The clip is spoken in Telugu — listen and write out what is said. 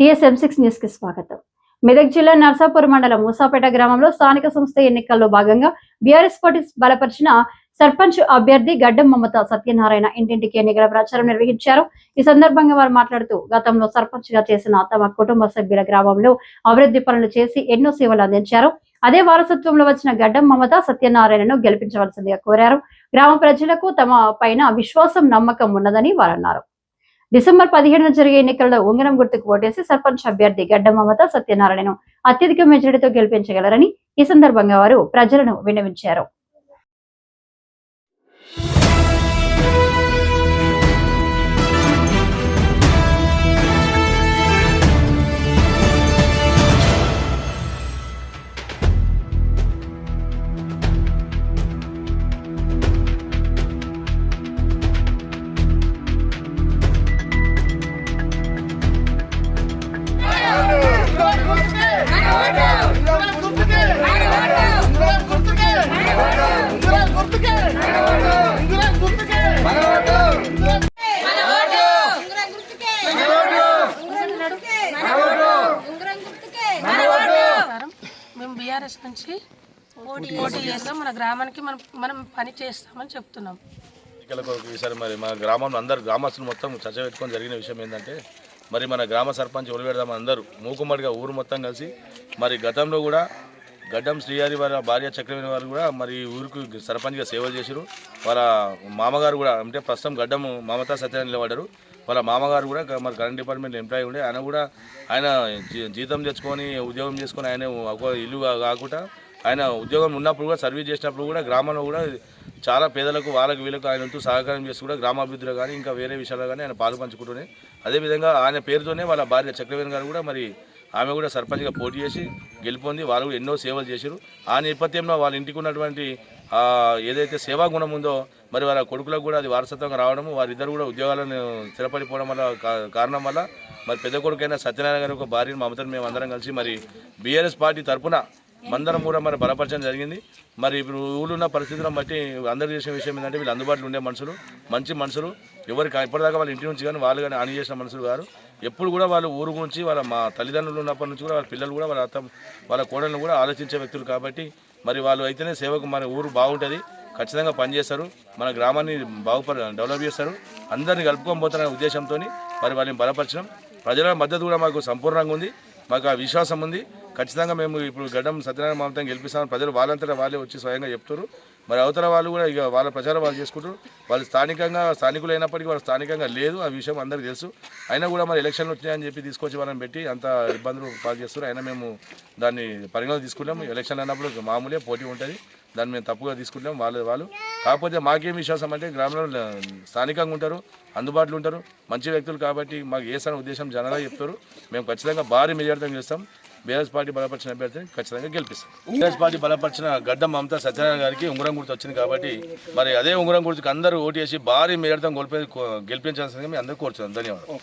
టీఎస్ఎం సిక్స్ న్యూస్కి స్వాగతం. మెదక్ జిల్లా నర్సాపూర్ మండలం మూసాపేట గ్రామంలో స్థానిక సంస్థ ఎన్నికల్లో భాగంగా బీఆర్ఎస్ పార్టీ బలపరిచిన సర్పంచ్ అభ్యర్థి గడ్డం మమత సత్యనారాయణ ఇంటింటికి ఎన్నికల ప్రచారం నిర్వహించారు. ఈ సందర్భంగా వారు మాట్లాడుతూ గతంలో సర్పంచ్గా చేసిన తమ కుటుంబ సభ్యుల గ్రామంలో అభివృద్ధి పనులు చేసి ఎన్నో సేవలు అందించారు. అదే వారసత్వంలో వచ్చిన గడ్డం మమత సత్యనారాయణను గెలిపించవలసిందిగా కోరారు. గ్రామ ప్రజలకు తమ పైన విశ్వాసం నమ్మకం ఉన్నదని వారు అన్నారు డిసెంబర్ పదిహేడున జరిగే ఎన్నికల్లో ఉంగరం గుర్తుకు ఓటేసి సర్పంచ్ అభ్యర్థి గడ్డ మమత సత్యనారాయణను అత్యధిక మెజారిటీతో గెలిపించగలరని ఈ సందర్భంగా వారు ప్రజలను విన్నవించారు. మేము బీఆర్ఎస్ నుంచి పోటీ చేస్తాం. మన గ్రామానికి మనం మనం పని చేస్తామని చెప్తున్నాం. ఈసారి మరి మన గ్రామంలో అందరు గ్రామస్తులు మొత్తం చర్చ పెట్టుకొని జరిగిన విషయం ఏంటంటే మరి మన గ్రామ సర్పంచ్ ఒలిపెడదాం అందరూ మూకుమ్మడిగా ఊరు మొత్తం కలిసి మరి గతంలో కూడా గడ్డం శ్రీహరి వారి భార్య చక్రవర్తి వారు కూడా మరి ఊరికి సర్పంచ్గా సేవలు చేశారు వాళ్ళ మామగారు కూడా అంటే ప్రస్తుతం గడ్డం మమతా సత్యనారాయణ నిలబడ్డారు. వాళ్ళ మామగారు కూడా మరి కరెంట్ డిపార్ట్మెంట్ ఎంప్లాయీ ఉండే. ఆయన కూడా ఆయన జీ- జీతం తెచ్చుకొని ఉద్యోగం చేసుకొని ఆయన ఇల్లు కాకుండా ఆయన ఉద్యోగం ఉన్నప్పుడు కూడా సర్వీస్ చేసినప్పుడు కూడా గ్రామంలో కూడా చాలా పేదలకు వాళ్ళకి వీళ్ళకు ఆయన వంతు సహకారం చేసి కూడా గ్రామాభివృద్ధిలో కానీ ఇంకా వేరే విషయాల్లో కానీ ఆయన పాలు పంచుకుంటూనే. అదేవిధంగా ఆయన పేరుతోనే వాళ్ళ భార్య చక్రవేణి గారు కూడా మరి ఆమె కూడా సర్పంచ్గా పోటీ చేసి గెలుపొంది వాళ్ళు కూడా ఎన్నో సేవలు చేశారు ఆ నేపథ్యంలో వాళ్ళ ఇంటికి ఉన్నటువంటి ఏదైతే సేవా గుణం ఉందో మరి వాళ్ళ కొడుకులకు కూడా అది వారసత్వంగా రావడము వారిద్దరు కూడా ఉద్యోగాలను స్థిరపడిపోవడం వల్ల కారణం వల్ల మరి పెద్ద కొడుకైన సత్యనారాయణ గారి ఒక భార్యను మమతను మేము అందరం కలిసి మరి బీఆర్ఎస్ పార్టీ తరఫున మందరం కూడా మరి బలపరచడం జరిగింది. మరి ఇప్పుడు ఊళ్ళున్న ఉన్న పరిస్థితులను బట్టి అందరు చేసిన విషయం ఏంటంటే వీళ్ళు అందుబాటులో ఉండే మనుషులు మంచి మనుషులు. ఎవరికి ఇప్పటిదాకా వాళ్ళ ఇంటి నుంచి కానీ వాళ్ళు కానీ హాని చేసిన మనుషులు గారు ఎప్పుడు కూడా వాళ్ళు ఊరు గురించి వాళ్ళ మా తల్లిదండ్రులు ఉన్నప్పటి నుంచి కూడా వాళ్ళ పిల్లలు కూడా వాళ్ళ అత్త వాళ్ళ కోడలను కూడా ఆలోచించే వ్యక్తులు కాబట్టి మరి వాళ్ళు అయితేనే సేవకు మన ఊరు బాగుంటుంది ఖచ్చితంగా పనిచేస్తారు మన గ్రామాన్ని బాగుపర డెవలప్ చేస్తారు. అందరినీ కలుపుకొని పోతున్న ఉద్దేశంతో మరి వాళ్ళని బలపరచడం ప్రజల మద్దతు కూడా మాకు సంపూర్ణంగా ఉంది మాకు ఆ విశ్వాసం ఉంది. ఖచ్చితంగా మేము ఇప్పుడు గడ్డం సత్యనారాయణ మమతం గెలిపిస్తామని ప్రజలు వాళ్ళంతటా వాళ్ళే వచ్చి స్వయంగా చెప్తారు మరి అవతల వాళ్ళు కూడా ఇక వాళ్ళ ప్రచారం వాళ్ళు చేసుకుంటారు వాళ్ళు స్థానికంగా స్థానికులు అయినప్పటికీ వాళ్ళు స్థానికంగా లేదు. ఆ విషయం అందరికీ తెలుసు. అయినా కూడా మరి ఎలక్షన్లు వచ్చినాయని చెప్పి తీసుకొచ్చి మనం పెట్టి అంత ఇబ్బందులు పాలు చేస్తారు అయినా మేము దాన్ని పరిగణలో తీసుకున్నాము ఎలక్షన్ అన్నప్పుడు మామూలే పోటీ ఉంటుంది. దాన్ని మేము తప్పుగా తీసుకుంటాం వాళ్ళు వాళ్ళు. కాకపోతే మాకేం విశ్వాసం అంటే గ్రామంలో స్థానికంగా ఉంటారు. అందుబాటులో ఉంటారు. మంచి వ్యక్తులు కాబట్టి మాకు ఏ ఉద్దేశం జనాలు చెప్తారు. మేము ఖచ్చితంగా భారీ మెజార్టీతో చేస్తాం బీఆర్ఎస్ పార్టీ బలపరిచిన అభ్యర్థిని ఖచ్చితంగా గెలిపిస్తాం. బీఆర్ఎస్ పార్టీ బలపరిచిన గడ్డ మమతా సత్యనారాయణ గారికి ఉంగరం గుర్తు వచ్చింది కాబట్టి మరి అదే ఉంగరం గుర్తుకు అందరూ ఓటు చేసి భారీ మేరతం గెలిపి గెలిపించాల్సిందిగా మేము అందరూ కోరుతున్నాం. ధన్యవాదాలు.